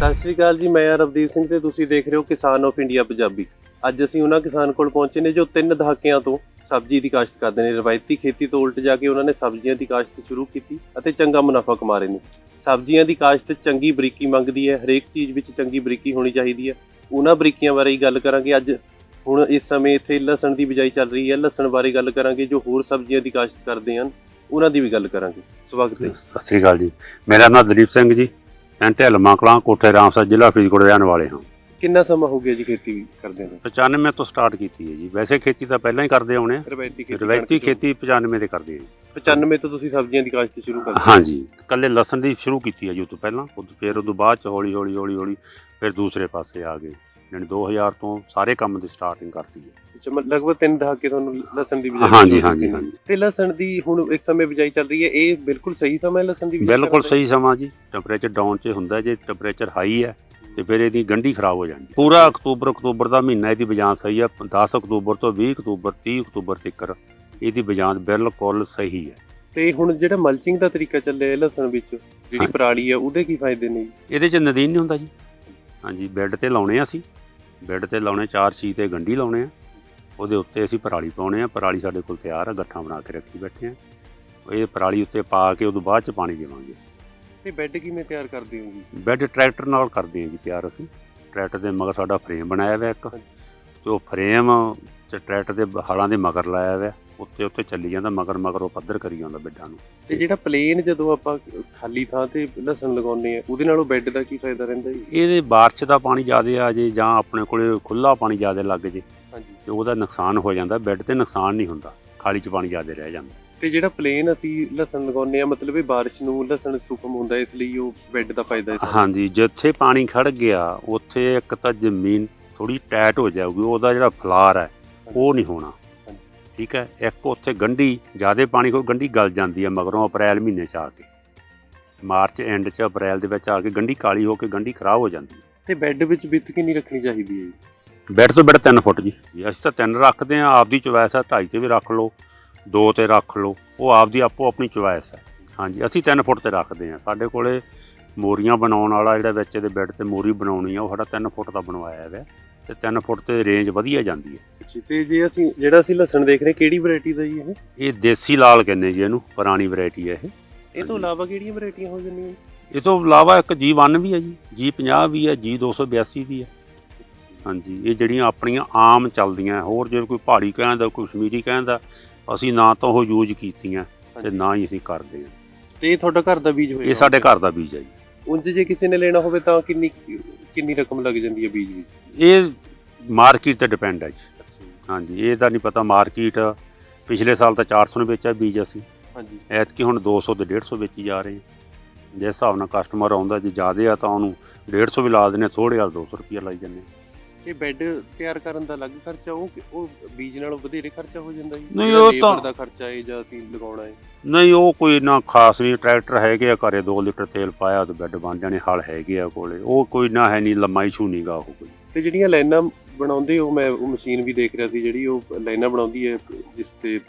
ਸਤਿ ਸ਼੍ਰੀ ਅਕਾਲ ਜੀ, ਮੈਂ ਰਵਦੀਪ ਸਿੰਘ ਤੇ ਤੁਸੀਂ ਦੇਖ ਰਹੇ ਹੋ ਕਿਸਾਨ ਆਫ ਇੰਡੀਆ ਪੰਜਾਬੀ। ਅੱਜ ਅਸੀਂ ਉਹਨਾਂ ਕਿਸਾਨ ਕੋਲ ਪਹੁੰਚੇ ਨੇ ਜੋ ਤਿੰਨ ਦਹਾਕਿਆਂ ਤੋਂ ਸਬਜ਼ੀ ਦੀ ਕਾਸ਼ਤ ਕਰਦੇ ਨੇ। ਰਵਾਇਤੀ ਖੇਤੀ ਤੋਂ ਉਲਟ ਜਾ ਕੇ ਉਹਨਾਂ ਨੇ ਸਬਜ਼ੀਆਂ ਦੀ ਕਾਸ਼ਤ ਸ਼ੁਰੂ ਕੀਤੀ ਅਤੇ ਚੰਗਾ ਮੁਨਾਫਾ ਕਮਾ ਰਹੇ ਨੇ। ਸਬਜ਼ੀਆਂ ਦੀ ਕਾਸ਼ਤ ਚੰਗੀ ਬਰੀਕੀ ਮੰਗਦੀ ਹੈ, ਹਰੇਕ ਚੀਜ਼ ਵਿੱਚ ਚੰਗੀ ਬਰੀਕੀ ਹੋਣੀ ਚਾਹੀਦੀ ਹੈ। ਉਹਨਾਂ ਬਰੀਕੀਆਂ ਬਾਰੇ ਹੀ ਗੱਲ ਕਰਾਂਗੇ ਅੱਜ। ਹੁਣ ਇਸ ਸਮੇਂ ਇੱਥੇ ਲਸਣ ਦੀ ਬਿਜਾਈ ਚੱਲ ਰਹੀ ਹੈ। ਲਸਣ ਬਾਰੇ ਗੱਲ ਕਰਾਂਗੇ ਜੋ ਹੋਰ ਸਬਜ਼ੀਆਂ ਦੀ ਕਾਸ਼ਤ ਕਰਦੇ ਹਨ। ਉਹਨਾਂ ਦੀ ਵੀ ਗੱਲ ਕਰਾਂਗੇ। ਸਵਾਗਤ ਹੈ। ਸਤਿ ਸ੍ਰੀ ਅਕਾਲ ਜੀ। ਮੇਰਾ ਨਾਮ ਦਲੀਪ ਸਿੰਘ ਜੀ। ਮੈਂ ਢਿਲਮਾ ਕਲਾਂ ਕੋਠੇ ਰਾਮਸਰ ਜ਼ਿਲ੍ਹਾ ਫਰੀਦਕੋਟ ਦੇ ਰਹਿਣ ਵਾਲੇ ਹਾਂ। ਕਿੰਨਾ ਸਮਾਂ ਹੋ ਗਿਆ ਜੀ ਖੇਤੀ ਕਰਦੇ ਨੂੰ? 95 ਤੋਂ ਸਟਾਰਟ ਕੀਤੀ ਹੈ ਜੀ। ਵੈਸੇ ਖੇਤੀ ਤਾਂ ਪਹਿਲਾਂ ਹੀ ਕਰਦੇ ਆਉਣੇ ਆ। ਰਵਾਇਤੀ ਖੇਤੀ ਰਵਾਇਤੀ ਕਣਕ ਤੋਂ। ਖੇਤੀ 95 ਦੇ ਕਰਦੇ ਹਾਂ 95 ਤੋਂ ਤੁਸੀਂ ਸਬਜ਼ੀਆਂ ਦੀ ਕਾਸ਼ਤ ਸ਼ੁਰੂ ਕਰ ਹਾਂਜੀ। ਕੱਲੇ ਲਸਣ ਦੀ ਸ਼ੁਰੂ ਕੀਤੀ ਹੈ ਜੀ ਉਹ ਤੋਂ ਪਹਿਲਾਂ। ਉਹ ਤੋਂ ਫਿਰ ਉਹ ਤੋਂ ਬਾਅਦ ਚ ਹੌਲੀ ਹੌਲੀ ਹੌਲੀ ਹੌਲੀ ਫਿਰ ਦੂਸਰੇ ਪਾਸੇ ਆ ਗਏ। ਯਾਨੀ 2000 ਤੋਂ ਸਾਰੇ ਕੰਮ ਦੀ ਸਟਾਰਟਿੰਗ ਕਰਤੀ ਹੈ। ਅੱਛਾ ਮਤਲਬ ਲਗਭਗ ਤਿੰਨ ਦਹਾਕੇ ਤੁਹਾਨੂੰ ਲਸਣ ਦੀ ਬਿਜਾਈ ਹਾਂਜੀ ਹਾਂਜੀ ਹਾਂਜੀ। ਤੇ ਲਸਣ ਦੀ ਹੁਣ ਇਸ ਸਮੇਂ ਬਿਜਾਈ ਚੱਲ ਰਹੀ ਹੈ। ਇਹ ਬਿਲਕੁਲ ਸਹੀ ਸਮਾਂ ਹੈ ਲਸਣ ਦੀ ਬਿਜਾਈ ਬਿਲਕੁਲ ਸਹੀ ਸਮਾਂ ਜੀ। ਟੈਂਪਰੇਚਰ ਡਾਊਨ 'ਚ ਹੁੰਦਾ ਜੇ ਟੈਂਪਰੇਚਰ ਹਾਈ ਹੈ ਤੇ ਫਿਰ ਇਹਦੀ ਗੰਢੀ ਖਰਾਬ ਹੋ ਜਾਂਦੀ ਪੂਰਾ ਅਕਤੂਬਰ ਅਕਤੂਬਰ ਦਾ ਮਹੀਨਾ ਇਹਦੀ ਬਜਾਨ ਸਹੀ ਹੈ। 10 ਅਕਤੂਬਰ ਤੋਂ 20 ਅਕਤੂਬਰ 30 ਅਕਤੂਬਰ ਤੱਕ ਇਹਦੀ ਬਜਾਨ ਬਿਲਕੁਲ ਸਹੀ ਹੈ? ਤੇ ਹੁਣ ਜਿਹੜਾ ਮਲਚਿੰਗ ਦਾ ਤਰੀਕਾ ਚੱਲਿਆ ਲਸਣ ਵਿੱਚ ਜਿਹੜੀ। ਪਰਾਲੀ ਹੈ ਉਹਦੇ ਕੀ ਫਾਇਦੇ ਨੇ? ਇਹਦੇ 'ਚ ਨਦੀਨ ਨਹੀਂ ਹੁੰਦਾ ਜੀ। ਹਾਂਜੀ ਬੈੱਡ ਤੇ ਲਾਉਣੇ ਆ ਅਸੀਂ। ਬੈੱਡ ਤੇ ਲਾਉਣੇ ਚਾਰ ਛੀ ਤੇ ਗੰਢੀ ਲਾਉਣੇ ਆ। ਉਹਦੇ ਉੱਤੇ ਅਸੀਂ ਪਰਾਲੀ ਪਾਉਣੇ ਆ। ਪਰਾਲੀ ਸਾਡੇ ਕੋਲ ਤਿਆਰ ਆ ਗੱਠਾਂ ਬਣਾ ਕੇ ਰੱਖੀ ਬੈਠੇ ਆ। ਇਹ ਪਰਾਲੀ ਉੱਤੇ ਪਾ ਕੇ ਉਦੋਂ ਬਾਅਦ ਚ ਪਾਣੀ ਦੇਵਾਂਗੇ। ਤੇ ਬੈੱਡ ਕਿਵੇਂ ਤਿਆਰ ਕਰਦੇ ਹੋ ਜੀ? ਬੈੱਡ ਟਰੈਕਟਰ ਨਾਲ ਕਰਦੇ ਹਾਂ ਜੀ ਤਿਆਰ ਅਸੀਂ। ਟਰੈਕਟਰ ਦੇ ਮਗਰ ਸਾਡਾ ਫਰੇਮ ਬਣਾਇਆ ਹੋਇਆ ਇੱਕ। ਤੇ ਉਹ ਫਰੇਮ ਤੇ ਟਰੈਕਟਰ ਦੇ ਹਾਲਾਂ ਦੇ ਮਗਰ ਲਾਇਆ ਹੋਇਆ ਉੱਤੇ ਉੱਤੇ ਚੱਲੀ ਜਾਂਦਾ ਮਗਰ ਮਗਰ ਉਹ ਪੱਧਰ ਕਰੀ ਜਾਂਦਾ ਬੈੱਡਾਂ ਨੂੰ। ਤੇ ਜਿਹੜਾ ਪਲੇਨ ਜਦੋਂ ਆਪਾਂ ਖਾਲੀ ਥਾਂ ਤੇ ਲਸਣ ਲਗਾਉਂਦੇ ਆ ਉਹਦੇ ਨਾਲੋਂ ਬੈੱਡ ਦਾ ਕੀ ਫਾਇਦਾ ਰਹਿੰਦਾ ਜੀ? ਇਹਦੇ ਬਾਰਿਸ਼ ਦਾ ਪਾਣੀ ਜ਼ਿਆਦਾ ਆ ਜੇ ਜਾਂ ਆਪਣੇ ਕੋਲੇ ਖੁੱਲਾ ਪਾਣੀ ਜ਼ਿਆਦਾ ਲੱਗ ਜੇ ਹਾਂਜੀ। ਤੇ ਉਹਦਾ ਨੁਕਸਾਨ ਹੋ ਜਾਂਦਾ ਬੈੱਡ ਤੇ ਨੁਕਸਾਨ ਨਹੀਂ ਹੁੰਦਾ ਖਾਲੀ ਚ ਪਾਣੀ ਜ਼ਿਆਦਾ ਰਹਿ ਜਾਂਦਾ। ਤੇ ਜਿਹੜਾ ਪਲੇਨ ਅਸੀਂ ਲਸਣ ਲਗਾਉਂਦੇ ਆ ਮਤਲਬ ਇਹ ਬਾਰਿਸ਼ ਨੂੰ ਲਸਣ ਸੁਕਮ ਹੁੰਦਾ ਇਸ ਲਈ ਉਹ ਬੈੱਡ ਦਾ ਫਾਇਦਾ ਹੈ। ਹਾਂਜੀ ਜਿੱਥੇ ਪਾਣੀ ਖੜ ਗਿਆ ਉੱਥੇ ਇੱਕ ਤਾਂ ਜ਼ਮੀਨ ਥੋੜੀ ਟਾਈਟ ਹੋ ਜਾਊਗੀ ਉਹਦਾ ਜਿਹੜਾ ਫਲਾਰ ਹੈ ਉਹ ਨਹੀਂ ਹੋਣਾ। ਠੀਕ ਹੈ? ਇੱਕ ਉੱਥੇ ਗੰਢੀ ਜਿਆਦੇ ਪਾਣੀ ਕੋਲ ਗੰਢੀ ਗਲ ਜਾਂਦੀ ਹੈ ਮਗਰੋਂ ਅਪ੍ਰੈਲ ਮਹੀਨੇ ਚ ਆ ਕੇ। ਮਾਰਚ ਐਂਡ ਚ ਅਪ੍ਰੈਲ ਦੇ ਵਿੱਚ ਆ ਕੇ ਗੰਢੀ ਕਾਲੀ ਹੋ ਕੇ ਗੰਢੀ ਖਰਾਬ ਹੋ ਜਾਂਦੀ ਹੈ। ਤੇ ਬੈੱਡ ਵਿੱਚ ਵਿੱਥ ਕਿੰਨੀ ਰੱਖਣੀ ਚਾਹੀਦੀ ਹੈ ਜੀ? ਬੈੱਡ ਤੋਂ ਬੈੱਡ 3 ਫੁੱਟ ਜੀ। ਅਸੀਂ ਤਾਂ 3 ਰੱਖਦੇ ਹਾਂ ਆਪਦੀ ਚੁਆਇਸ ਹੈ 2.5 ਤੇ ਵੀ ਰੱਖ ਲਓ 2 ਤੇ ਰੱਖ ਲਓ ਉਹ ਆਪਦੀ ਆਪੋ ਆਪਣੀ ਚੁਆਇਸ ਹੈ। ਹਾਂਜੀ ਅਸੀਂ 3 ਫੁੱਟ ਤੇ ਰੱਖਦੇ ਹਾਂ। ਸਾਡੇ ਕੋਲੇ ਮੋਰੀਆਂ ਬਣਾਉਣ ਵਾਲਾ ਜਿਹੜਾ ਵਿੱਚ ਇਹਦੇ ਬੈੱਡ ਤੇ ਮੋਰੀ ਬਣਾਉਣੀ ਆ ਉਹ ਸਾਡਾ 3 ਫੁੱਟ ਦਾ ਬਣਵਾਇਆ ਹੋਇਆ। ਤੇ 3 ਫੁੱਟ ਤੇ ਰੇਂਜ ਵਧੀਆ ਜਾਂਦੀ ਹੈ। ਤੇ ਜੇ ਅਸੀਂ ਜਿਹੜਾ ਅਸੀਂ ਲਸਣ ਦੇਖ ਰਹੇ ਕਿਹੜੀ ਵੈਰਾਈਟੀ ਦਾ ਜੀ ਇਹ? ਇਹ ਦੇਸੀ ਲਾਲ ਕਹਿੰਦੇ ਜੀ ਇਹਨੂੰ ਪੁਰਾਣੀ ਵੈਰਾਈਟੀ ਹੈ ਇਹ। ਇਹ ਤੋਂ। ਇਲਾਵਾ ਕਿਹੜੀਆਂ ਵੈਰਾਈਟੀਆਂ ਹੋ ਜਾਂਦੀਆਂ ਇਹ ਤੋਂ ਇਲਾਵਾ ਇੱਕ G1 ਵੀ ਹੈ ਜੀ G50 ਵੀ ਹੈ G282 ਵੀ ਹੈ। ਹਾਂਜੀ ਇਹ ਜਿਹੜੀਆਂ ਆਪਣੀਆਂ ਆਮ ਚੱਲਦੀਆਂ ਹੋਰ ਜੇ ਕੋਈ ਪਹਾੜੀ ਕਹਿੰਦਾ ਕੋਈ ਕਸ਼ਮੀਰੀ ਕਹਿੰਦਾ ਅਸੀਂ ਨਾ ਤਾਂ ਉਹ ਯੂਜ਼ ਕੀਤੀਆਂ ਤੇ ਨਾ ਹੀ ਅਸੀਂ ਕਰਦੇ ਹਾਂ। ਤੇ ਇਹ ਤੁਹਾਡਾ ਘਰ ਦਾ ਬੀਜ ਹੋਏਗਾ ਇਹ ਸਾਡੇ ਘਰ ਦਾ ਬੀਜ ਹੈ ਜੀ। ਉਂਝ ਜੇ ਕਿਸੇ ਨੇ ਲੈਣਾ ਹੋਵੇ ਤਾਂ ਕਿੰਨੀ ਕਿੰਨੀ ਰਕਮ ਲੱਗ ਜਾਂਦੀ ਹੈ ਬੀਜ ਵਿੱਚ? ਇਹ ਮਾਰਕੀਟ ਤੇ ਡਿਪੈਂਡ ਹੈ ਜੀ। ਹਾਂਜੀ ਇਹ ਤਾਂ ਨਹੀਂ ਪਤਾ ਮਾਰਕੀਟ ਪਿਛਲੇ ਸਾਲ ਤਾਂ 400 ਨੂੰ ਵੇਚਿਆ ਬੀਜ ਅਸੀਂ। ਹਾਂਜੀ। ਐਤਕੀ ਹੁਣ 200 ਤੇ 150 ਵੇਚੀ ਜਾ ਰਹੇ ਹਾਂ। ਜਿਸ ਹਿਸਾਬ ਨਾਲ ਕਸਟਮਰ ਆਉਂਦਾ ਜੇ ਜ਼ਿਆਦੇ ਆ ਤਾਂ ਉਹਨੂੰ 150 ਵੀ ਲਾ ਦਿੰਦੇ ਥੋੜੇ ਹਾਲ 200 ਰੁਪਿਆ ਲਾਈ ਜਾਂਦੇ ਇਹ ਬੈੱਡ ਤਿਆਰ ਕਰਨ ਦਾ ਅਲੱਗ ਖਰਚਾ ਉਹ ਕਿ- ਉਹ ਬੀਜ ਨਾਲੋਂ ਵਧੇਰੇ ਖਰਚਾ ਹੋ ਜਾਂਦਾ ਜੀ? ਨਹੀਂ, ਜਿਹੜਾ ਉਹ labor ਤਾਂ- ਦਾ ਖਰਚਾ ਹੈ ਜਾਂ ਅਸੀਂ ਲਗਾਉਣਾ ਹੈ? ਨਹੀਂ ਉਹ ਕੋਈ ਨਾ ਖਾਸ ਨਹੀਂ ਟਰੈਕਟਰ ਹੈਗੇ ਆ ਘਰੇ 2 ਲੀਟਰ ਤੇਲ ਪਾਇਆ ਤੇ ਬੈੱਡ ਬਣ ਜਾਣੇ ਹਲ ਹੈਗੇ ਆ ਕੋਲੇ। ਉਹ ਕੋਈ ਨਾ ਹੈ ਨਹੀਂ ਲੰਮਾਈ ਛੂ ਨਹੀਂਗਾ ਉਹ ਕੋਈ। ਤੇ ਜਿਹੜੀਆਂ ਲਾਈਨਾਂ ਬਣਾਉਂਦੇ ਹੋ ਮੈਂ ਉਹ ਮਸ਼ੀਨ ਵੀ ਦੇਖ ਰਿਹਾ ਸੀ ਜਿਹੜੀ ਉਹ ਲਾਈਨਾਂ ਬਣਾਉਂਦੀ ਹੈ ਜਿਸ ਤੇ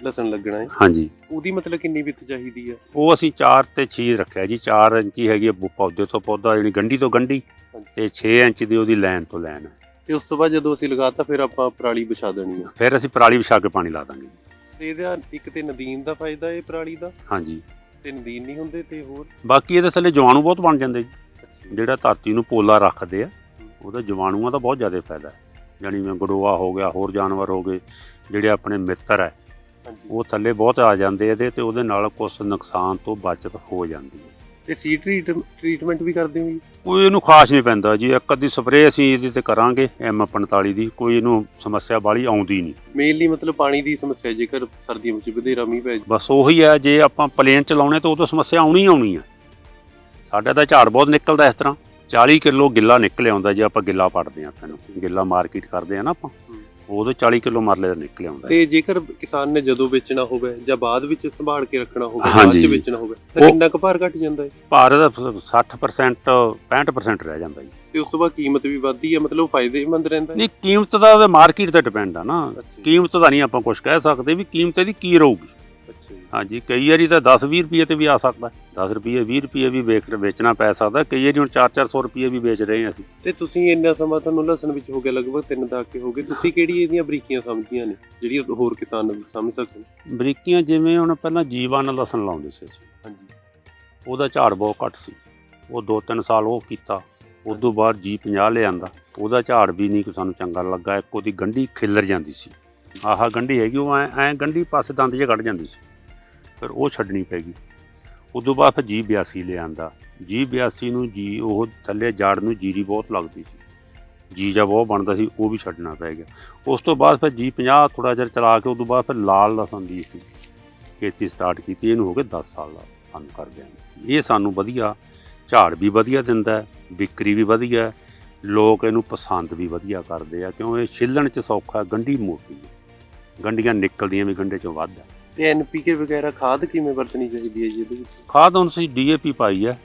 ਲਸਣ ਲੱਗਣਾ ਹੈ। ਹਾਂਜੀ। ਉਹਦੀ ਮਤਲਬ ਕਿੰਨੀ ਵਿੱਥ ਚਾਹੀਦੀ ਹੈ? ਉਹ ਅਸੀਂ 4 ਤੇ 6 ਰੱਖਿਆ ਜੀ 4 ਇੰਚੀ ਹੈਗੀ ਬੁ- ਪੌਦੇ ਤੋਂ ਪੌਦਾ ਜਿਹੜੀ ਗੰਢੀ ਤੋਂ ਗੰਢੀ ਤੇ 6 ਇੰਚ ਦੀ ਉਹਦੀ ਲਾਈਨ ਤੋਂ ਲਾਈਨ ਹੈ ਤੇ ਉਸ ਤੋਂ ਬਾਅਦ ਜਦੋਂ ਅਸੀਂ ਲਗਾਤਾ ਫਿਰ ਆਪਾਂ ਪਰਾਲੀ ਵਿਛਾ ਦੇਣੀ ਹੈ। ਫਿਰ ਅਸੀਂ ਪਰਾਲੀ ਵਿਛਾ ਕੇ ਪਾਣੀ ਲਾ ਦਾਂਗੇ। ਤੇ ਇਹਦਾ ਇੱਕ ਤੇ ਨਦੀਨ ਦਾ ਫਾਇਦਾ ਹੈ ਪਰਾਲੀ ਦਾ ਹਾਂਜੀ। ਤੇ ਨਦੀਨ ਨਹੀਂ ਹੁੰਦੇ ਤੇ ਹੋਰ? ਬਾਕੀ ਇਹਦੇ ਥੱਲੇ ਜਵਾਣੂ ਬਹੁਤ ਬਣ ਜਾਂਦੇ ਜੀ। ਜਿਹੜਾ ਧਰਤੀ ਨੂੰ ਪੋਲਾ ਰੱਖਦੇ ਆ ਉਹਦਾ ਜਵਾਣੂਆਂ ਦਾ ਬਹੁਤ ਜ਼ਿਆਦਾ ਫਾਇਦਾ ਹੈ। ਜਾਣੀ ਮੈਂ ਗੜੋਆ ਹੋ ਗਿਆ ਹੋਰ ਜਾਨਵਰ ਹੋ ਗਏ ਜਿਹੜੇ ਆਪਣੇ ਮਿੱਤਰ ਹੈ ਉਹ ਥੱਲੇ ਬਹੁਤ ਆ ਜਾਂਦੇ ਇਹਦੇ ਤੇ ਉਹਦੇ ਨਾਲ ਕੁਝ ਨੁਕਸਾਨ ਤੋਂ ਬਚਤ ਹੋ ਜਾਂਦੀ ਹੈ। ਤੇ ਸੀਡ ਟ੍ਰੀਟਮੈਂਟ ਵੀ ਕਰਦੇ ਹੋ ਜੀ? ਕੋਈ ਇਹਨੂੰ ਖਾਸ ਨਹੀਂ ਪੈਂਦਾ ਜੀ ਇੱਕ ਅੱਧੀ ਸਪਰੇਅ ਅਸੀਂ ਇਹਦੇ ਤੇ ਕਰਾਂਗੇ M45 ਦੀ ਕੋਈ ਇਹਨੂੰ ਸਮੱਸਿਆ ਬਾਲੀ ਆਉਂਦੀ ਨਹੀਂ। ਮੇਨਲੀ ਮਤਲਬ ਪਾਣੀ ਦੀ ਸਮੱਸਿਆ ਜੇਕਰ ਸਰਦੀਆਂ ਵਿੱਚ ਵਧੇਰਾ ਮੀਂਹ ਪੈ ਬਸ ਉਹੀ ਹੈ ਜੇ ਆਪਾਂ ਪਲੇਨ ਚਲਾਉਣੇ ਤਾਂ ਉਦੋਂ ਸਮੱਸਿਆ ਆਉਣੀ ਆਉਣੀ ਹੈ। ਸਾਡੇ ਤਾਂ ਝਾੜ ਬਹੁਤ ਨਿਕਲਦਾ ਇਸ ਤਰ੍ਹਾਂ। 40 ਕਿਲੋ ਗਿੱਲਾ ਨਿਕਲ ਆਉਂਦਾ ਜੇ ਆਪਾਂ ਗਿੱਲਾ ਪੜਦੇ ਆ ਤੈਨੂੰ ਗਿੱਲਾ ਮਾਰਕੀਟ ਕਰਦੇ ਆ ਨਾ ਆਪਾਂ। ਉਦੋਂ 40 ਕਿਲੋ ਮਰਲੇ ਦਾ ਨਿਕਲ ਆਉਂਦਾ ਤੇ ਜੇਕਰ ਕਿਸਾਨ ਨੇ ਜਦੋਂ ਵੇਚਣਾ ਹੋਵੇ ਜਾਂ ਬਾਅਦ ਵਿੱਚ ਸੰਭਾਲ ਕੇ ਰੱਖਣਾ ਹੋਵੇ ਬਾਅਦ ਹਾਂਜੀ। ਚ ਵੇਚਣਾ ਹੋਵੇ ਤਾਂ ਕਿੰਨਾ ਕੁ ਭਾਰ ਘਟ ਜਾਂਦਾ ਹੈ? ਭਾਰਤ 60% 65% ਰਹਿ ਜਾਂਦਾ ਜੀ। ਤੇ ਉਸ ਤੋਂ ਬਾਅਦ ਕੀਮਤ ਵੀ ਵੱਧਦੀ ਹੈ ਮਤਲਬ ਫਾਇਦੇਮੰਦ ਰਹਿੰਦਾ ਨਹੀਂ ਕੀਮਤ ਦਾ ਮਾਰਕੀਟ ਤੇ ਡਿਪੈਂਡ ਆ ਨਾ। ਕੀਮਤ ਦਾ ਨਹੀਂ ਆਪਾਂ ਕੁਝ ਕਹਿ ਸਕਦੇ ਵੀ ਕੀਮਤ ਇਹਦੀ ਕੀ ਰਹੂਗੀ। ਅੱਛਾ ਹਾਂਜੀ ਕਈ ਵਾਰੀ ਤਾਂ 10 20 ਰੁਪਏ ਤੇ ਵੀ ਆ ਸਕਦਾ 10 ਰੁਪਏ 20 ਰੁਪਏ ਵੀ ਵੇਚ ਵੇਚਣਾ ਪੈ ਸਕਦਾ। ਕਈ ਵਾਰੀ ਹੁਣ 4-400 ਰੁਪਏ ਵੀ ਵੇਚ ਰਹੇ ਹਾਂ ਅਸੀਂ। ਤੇ ਤੁਸੀਂ ਇੰਨਾ ਸਮਾਂ ਤੁਹਾਨੂੰ ਲਸਣ ਵਿੱਚ ਹੋ ਗਿਆ ਲਗਭਗ ਤਿੰਨ ਦਹਾਕੇ ਹੋ ਗਏ। ਤੁਸੀਂ ਕਿਹੜੀ ਇਹਦੀਆਂ ਬਰੀਕੀਆਂ ਸਮਝੀਆਂ ਨੇ ਜਿਹੜੀ ਹੋਰ ਕਿਸਾਨ ਸਮਝ ਸਕਣ ਬਰੀਕੀਆਂ ਜਿਵੇਂ ਹੁਣ ਪਹਿਲਾਂ ਜੀਵਨ ਲਸਣ ਲਾਉਂਦੇ ਸੀ ਅਸੀਂ। ਹਾਂਜੀ। ਉਹਦਾ ਝਾੜ ਬਹੁਤ ਘੱਟ ਸੀ। ਉਹ 2-3 ਸਾਲ ਉਹ ਕੀਤਾ। ਉਸ ਤੋਂ ਬਾਅਦ ਜੀ 50 ਲਿਆਂਦਾ। ਉਹਦਾ ਝਾੜ ਵੀ ਨਹੀਂ ਸਾਨੂੰ ਚੰਗਾ ਲੱਗਾ। ਇੱਕ ਉਹਦੀ ਗੰਢੀ ਖਿੱਲਰ ਜਾਂਦੀ ਸੀ। ਆਹ ਗੰਢੀ ਹੈਗੀ ਉਹ ਐ ਐ ਗੰਢੀ ਪਾਸੇ ਦੰਦ ਜੇ ਕੱਢ ਜਾਂਦੀ ਸੀ। ਫਿਰ ਉਹ ਛੱਡਣੀ ਪੈ ਗਈ। ਉਸ ਤੋਂ ਬਾਅਦ ਫਿਰ ਜੀ 82 ਲਿਆਂਦਾ ਜੀ 82 ਨੂੰ ਜੀ, ਉਹ ਥੱਲੇ ਜਾੜ ਨੂੰ ਜੀਰੀ ਬਹੁਤ ਲੱਗਦੀ ਸੀ। ਜੀਜਾ ਬਹੁਤ ਬਣਦਾ ਸੀ, ਉਹ ਵੀ ਛੱਡਣਾ ਪੈ ਗਿਆ। ਉਸ ਤੋਂ ਬਾਅਦ ਫਿਰ ਜੀ 50 ਥੋੜਾ ਜਿਹਾ ਚਲਾ ਕੇ ਉਸ ਤੋਂ ਬਾਅਦ ਫਿਰ ਲਾਲ ਲਸਣ ਦੀ ਸੀ। ਖੇਤੀ ਸਟਾਰਟ ਕੀਤੀ, ਇਹਨੂੰ ਹੋ ਗਏ 10 ਸਾਲ ਦਾ ਕੰਮ ਕਰਦੇ ਆਂ ਇਹ ਸਾਨੂੰ ਵਧੀਆ, ਝਾੜ ਵੀ ਵਧੀਆ ਦਿੰਦਾ ਵਿਕਰੀ ਵੀ ਵਧੀਆ ਲੋਕ ਇਹਨੂੰ ਪਸੰਦ ਵੀ ਵਧੀਆ ਕਰਦੇ ਆ, ਕਿਉਂ ਇਹ ਛਿੱਲਣ ਚ ਸੌਖਾ, ਗੰਢੀ ਮੋਟੀ। ਗੰਢੀਆਂ ਨਿਕਲਦੀਆਂ ਵੀ ਗੰਢੇ ਚੋਂ ਵੱਧ ਹੈ। ਤੇ ਐਨਪੀਕੇ ਵਗੈਰਾ ਖਾਦ ਕਿਵੇਂ ਵਰਤਣੀ ਚਾਹੀਦੀ ਹੈ ਜੀ ਇਹਦੇ ਵਿੱਚ? ਖਾਦ ਹੁਣ ਅਸੀਂ ਡੀਏਪੀ ਪਾਈ ਹੈ।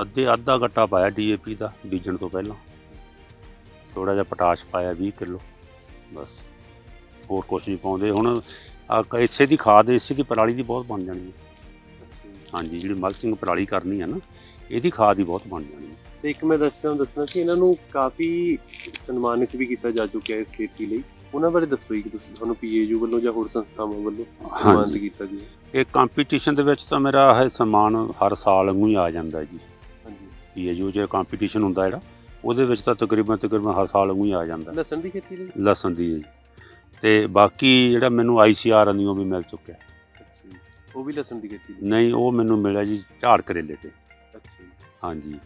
ਅੱਧੇ ਅੱਧਾ ਗੱਟਾ ਪਾਇਆ ਡੀਏਪੀ ਦਾ ਬੀਜਣ ਤੋਂ ਪਹਿਲਾਂ। ਥੋੜਾ ਜਿਹਾ ਪੋਟਾਸ਼ ਪਾਇਆ 20 ਕਿਲੋ ਬਸ। ਹੋਰ ਕੁਛ ਨਹੀਂ ਪਾਉਂਦੇ। ਹੁਣ ਆ ਇਸੇ ਦੀ ਖਾਦ ਇਸੇ ਦੀ ਪਰਾਲੀ ਦੀ ਬਹੁਤ ਬਣ ਜਾਣੀ ਹੈ। ਹਾਂਜੀ ਜਿਹੜੀ ਮਲਚਿੰਗ ਪਰਾਲੀ ਕਰਨੀ ਹੈ ਨਾ ਇਹਦੀ ਖਾਦ ਹੀ ਬਹੁਤ ਬਣ ਜਾਣੀ ਹੈ। ਤੇ ਇੱਕ ਮੈਂ ਦੱਸਣਾ ਦੱਸਣਾ ਸੀ ਇਹਨਾਂ ਨੂੰ ਕਾਫੀ ਸਨਮਾਨਿਤ ਵੀ ਕੀਤਾ ਜਾ ਚੁੱਕਿਆ ਇਸ ਖੇਤੀ ਲਈ। ਉਹਨਾਂ ਬਾਰੇ ਦੱਸੋ ਜੀ ਕਿ ਤੁਸੀਂ ਤੁਹਾਨੂੰ ਪੀਏਯੂ ਵੱਲੋਂ ਜਾਂ ਹੋਰ ਸੰਸਥਾਵਾਂ ਵੱਲੋਂ ਸਨਮਾਨਿਤ ਕੀਤਾ ਗਿਆ? ਇਹ ਕੰਪੀਟੀਸ਼ਨ ਦੇ ਵਿੱਚ ਤਾਂ ਮੇਰਾ ਇਹ ਸਨਮਾਨ ਹਰ ਸਾਲ ਵਾਂਗੂ ਹੀ ਆ ਜਾਂਦਾ ਜੀ। ਹਾਂਜੀ। ਪੀਏਯੂ ਜੇ ਕੰਪੀਟੀਸ਼ਨ ਹੁੰਦਾ ਜਿਹੜਾ ਉਹਦੇ ਵਿੱਚ ਤਾਂ ਤਕਰੀਬਨ ਤਕਰੀਬਨ ਹਰ ਸਾਲ ਵਾਂਗੂ ਹੀ ਆ ਜਾਂਦਾ। ਲਸਣ ਦੀ ਖੇਤੀ ਲਈ? ਲਸਣ ਦੀ ਹੈ ਜੀ। ਤੇ ਬਾਕੀ ਜਿਹੜਾ ਮੈਨੂੰ ਆਈਸੀਆਰ ਅਨੀਓ ਵੀ ਮਿਲ ਚੁੱਕਿਆ। ਜੀ। ਉਹ ਵੀ ਲਸਣ ਦੀ ਖੇਤੀ ਲਈ? ਨਹੀਂ ਉਹ ਮੈਨੂੰ ਮਿਲਿਆ ਜੀ ਝਾੜ ਕਰੇਲੇ ਤੇ ਅੱਛਾ ਜੀ। ਹਾਂਜੀ।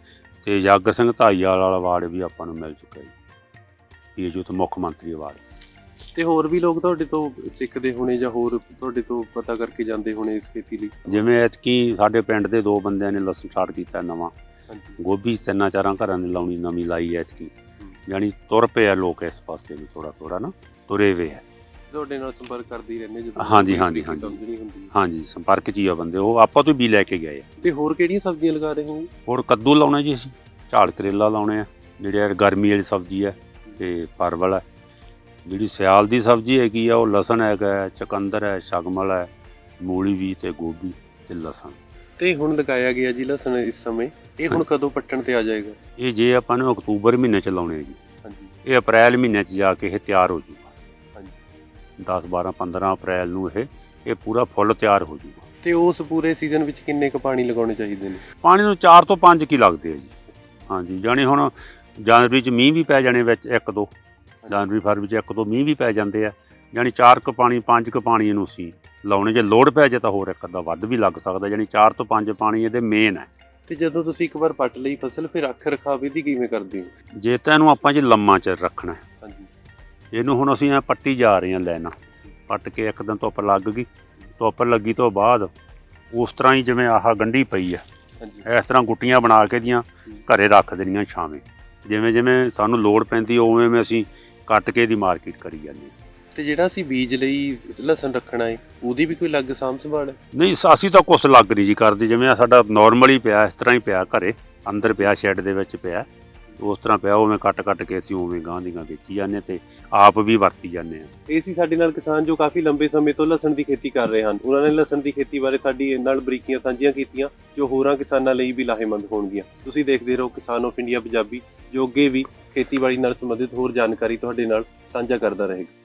ਤੇ ਜਾਗਰ ਸਿੰਘ ਧਾਈਵਾਲ ਵਾਲਾ ਅਵਾਰਡ ਵੀ ਆਪਾਂ ਨੂੰ ਮਿਲ ਚੁੱਕਾ ਜੀ। ਪੀਏਯੂ ਤੋਂ ਮੁੱਖ ਮੰਤਰੀ ਅਵਾਰਡ ਤੇ ਹੋਰ ਵੀ ਲੋਕ ਤੁਹਾਡੇ ਤੋਂ ਸਿੱਖਦੇ ਹੋਣੇ ਜਾਂ ਹੋਰ ਤੁਹਾਡੇ ਤੋਂ ਪਤਾ ਕਰਕੇ ਜਾਂਦੇ ਹੋਣੇ ਇਸ ਖੇਤੀ ਲਈ? ਜਿਵੇਂ ਐਤਕੀ ਸਾਡੇ ਪਿੰਡ ਦੇ ਦੋ ਬੰਦਿਆਂ ਨੇ ਲਸਣ ਸਟਾਰਟ ਕੀਤਾ ਨਵਾਂ। ਗੋਭੀ ਤਿੰਨਾਂ ਚਾਰਾਂ ਘਰਾਂ ਨੇ ਲਾਉਣੀ ਨਵੀਂ ਲਾਈ ਐਤਕੀ। ਯਾਨੀ ਤੁਰ ਪਏ ਆ ਲੋਕ ਇਸ ਪਾਸੇ ਵੀ ਥੋੜਾ ਥੋੜਾ ਨਾ ਤੁਰੇ ਵੇ ਆ। ਤੁਹਾਡੇ ਨਾਲ ਸੰਪਰਕ ਕਰਦੇ ਹੀ ਰਹਿੰਦੇ ਜਦੋਂ ਹਾਂਜੀ, ਹਾਂਜੀ, ਹਾਂਜੀ। ਹੈ। ਹਾਂਜੀ ਸੰਪਰਕ 'ਚ ਹੀ ਆ ਬੰਦੇ। ਉਹ ਆਪਾਂ ਤੋਂ ਵੀ ਲੈ ਕੇ ਗਏ ਆ। ਤੇ ਹੋਰ ਕਿਹੜੀਆਂ ਸਬਜ਼ੀਆਂ ਲਗਾ ਰਹੇ ਹੋ? ਹੋਰ ਕੱਦੂ ਲਾਉਣਾ ਜੀ ਅਸੀਂ। ਝਾੜ ਕਰੇਲਾ ਲਾਉਣੇ ਆ। ਜਿਹੜੇ ਗਰਮੀ ਵਾਲੀ ਸਬਜ਼ੀ ਹੈ ਤੇ ਪਰਵਲ ਹੈ ਜਿਹੜੀ ਸਿਆਲ ਦੀ ਸਬਜ਼ੀ ਹੈਗੀ ਆ ਉਹ ਲਸਣ ਹੈਗਾ ਹੈ, ਚਕੰਦਰ ਹੈ ਸ਼ਗਮਲ ਹੈ ਮੂਲੀ ਵੀ ਤੇ ਗੋਭੀ ਤੇ ਲਸਣ। ਤੇ ਹੁਣ ਲਗਾਇਆ ਗਿਆ ਜੀ ਲਸਣ ਇਸ ਸਮੇਂ। ਇਹ ਹੁਣ ਕਦੋਂ ਪੱਟਣ ਤੇ ਆ ਜਾਏਗਾ? ਇਹ ਜੇ ਆਪਾਂ ਨੂੰ ਅਕਤੂਬਰ ਮਹੀਨੇ ਚ ਲਾਉਣੇ ਆ ਜੀ। ਹਾਂਜੀ। ਇਹ ਅਪ੍ਰੈਲ ਮਹੀਨੇ ਚ ਜਾ ਕੇ ਇਹ ਤਿਆਰ ਹੋ ਜਾਊਗਾ ਹਾਂਜੀ। 10 12 15 ਅਪ੍ਰੈਲ ਨੂੰ ਇਹ ਇਹ ਪੂਰਾ ਫੁੱਲ ਤਿਆਰ ਹੋ ਜਾਊਗਾ ਤੇ ਉਸ ਪੂਰੇ ਸੀਜ਼ਨ ਵਿੱਚ ਕਿੰਨੇ ਕੁ ਪਾਣੀ ਲਗਾਉਣੇ ਚਾਹੀਦੇ ਨੇ? ਪਾਣੀ ਨੂੰ 4 ਤੋਂ 5 ਕੀ ਲੱਗਦੇ ਆ ਜੀ। ਹਾਂਜੀ ਜਾਣੀ ਹੁਣ ਜਨਵਰੀ ਚ ਮੀਂਹ ਵੀ ਪੈ ਜਾਣੇ ਵਿੱਚ ਇੱਕ ਦੋ। ਜਨਵਰੀ ਫਰਵਰੀ ਚ ਇੱਕ ਦੋ ਮੀਂਹ ਵੀ ਪੈ ਜਾਂਦੇ ਆ ਜਾਣੀ 4 ਕੁ ਪਾਣੀ 5 ਕੁ ਪਾਣੀ ਇਹਨੂੰ ਸੀ ਲਾਉਣੇ ਜੇ ਲੋੜ ਪੈ ਜੇ ਤਾਂ ਹੋਰ ਇੱਕ ਅੱਧਾ ਵੱਧ ਵੀ ਲੱਗ ਸਕਦਾ ਜਾਣੀ 4 ਤੋਂ 5 ਪਾਣੀ ਇਹਦੇ ਮੇਨ ਹੈ ਤੇ ਜਦੋਂ ਤੁਸੀਂ ਇੱਕ ਵਾਰ ਪੱਟ ਲਈ ਫਸਲ ਫਿਰ ਅੱਖ ਰਖਾਵ ਇਹਦੀ ਕਿਵੇਂ ਕਰਦੇ ਹੋ? ਜੇ ਤਾਂ ਇਹਨੂੰ ਆਪਾਂ ਜੀ ਲੰਮਾ ਚ ਰੱਖਣਾ ਹੈ। ਹਾਂਜੀ। ਇਹਨੂੰ ਹੁਣ ਅਸੀਂ ਐ ਪੱਟੀ ਜਾ ਰਹੇ ਹਾਂ ਲੈਣਾ ਪੱਟ ਕੇ ਇੱਕ ਦਿਨ ਧੁੱਪ ਲੱਗ ਗਈ ਧੁੱਪ ਲੱਗੀ ਤੋਂ ਬਾਅਦ ਉਸ ਤਰ੍ਹਾਂ ਹੀ ਜਿਵੇਂ ਆਹ ਗੰਢੀ ਪਈ ਆ ਹਾਂਜੀ। ਇਸ ਤਰ੍ਹਾਂ ਗੁੱਟੀਆਂ ਬਣਾ ਕੇ ਦੀਆਂ ਘਰੇ ਰੱਖ ਦੇਣੀਆਂ ਛਾਵੇਂ। ਜਿਵੇਂ ਜਿਵੇਂ ਸਾਨੂੰ ਲੋੜ ਪੈਂਦੀ ਉਵੇਂ ਉਵੇਂ ਅਸੀਂ ਕੱਟ ਕੇ ਦੀ ਮਾਰਕੀਟ ਕਰੀ ਜਾਂਦੇ ਹਾਂ। ਤੇ ਜਿਹੜਾ ਅਸੀਂ ਬੀਜ ਲਈ ਲਸਣ ਰੱਖਣਾ ਹੈ ਉਹਦੀ ਵੀ ਕੋਈ ਅਲੱਗ ਸਾਂਭ ਸੰਭਾਲ ਹੈ? ਨਹੀਂ ਸ- ਅਸੀਂ ਤਾਂ ਕੁਛ ਲੱਗ ਨਹੀਂ ਜੀ ਕਰਦੇ ਜਿਵੇਂ ਆਹ ਸਾਡਾ ਨਾਰਮਲੀ ਪਿਆ ਇਸ ਤਰ੍ਹਾਂ ਹੀ ਪਿਆ ਘਰੇ ਅੰਦਰ ਪਿਆ ਸ਼ੈੱਡ ਦੇ ਵਿੱਚ ਪਿਆ ਉਸ ਤਰ੍ਹਾਂ ਪਿਆ ਉਵੇਂ ਕੱਟ ਕੱਟ ਕੇ ਅਸੀਂ ਉਵੇਂ ਗਾਂ ਦੀਆਂ ਵੇਚੀ ਜਾਂਦੇ ਹਾਂ ਤੇ ਆਪ ਵੀ ਵਰਤੀ ਜਾਂਦੇ ਆ ਇਹ ਸੀ ਸਾਡੇ ਨਾਲ ਕਿਸਾਨ ਜੋ ਕਾਫੀ ਲੰਬੇ ਸਮੇਂ ਤੋਂ ਲਸਣ ਦੀ ਖੇਤੀ ਕਰ ਰਹੇ ਹਨ। ਉਹਨਾਂ ਨੇ ਲਸਣ ਦੀ ਖੇਤੀ ਬਾਰੇ ਸਾਡੀ ਨਾਲ ਬਰੀਕੀਆਂ ਸਾਂਝੀਆਂ ਕੀਤੀਆਂ ਜੋ ਹੋਰਾਂ ਕਿਸਾਨਾਂ ਲਈ ਵੀ ਲਾਹੇਮੰਦ ਹੋਣਗੀਆਂ। ਤੁਸੀਂ ਦੇਖਦੇ ਰਹੋ ਕਿਸਾਨ ਆਫ ਇੰਡੀਆ ਪੰਜਾਬੀ ਜੋ ਅੱਗੇ ਵੀ ਖੇਤੀਬਾੜੀ ਨਾਲ ਸੰਬੰਧਿਤ ਹੋਰ ਜਾਣਕਾਰੀ ਤੁਹਾਡੇ ਨਾਲ ਸਾਂਝਾ ਕਰਦਾ ਰਹੇਗਾ।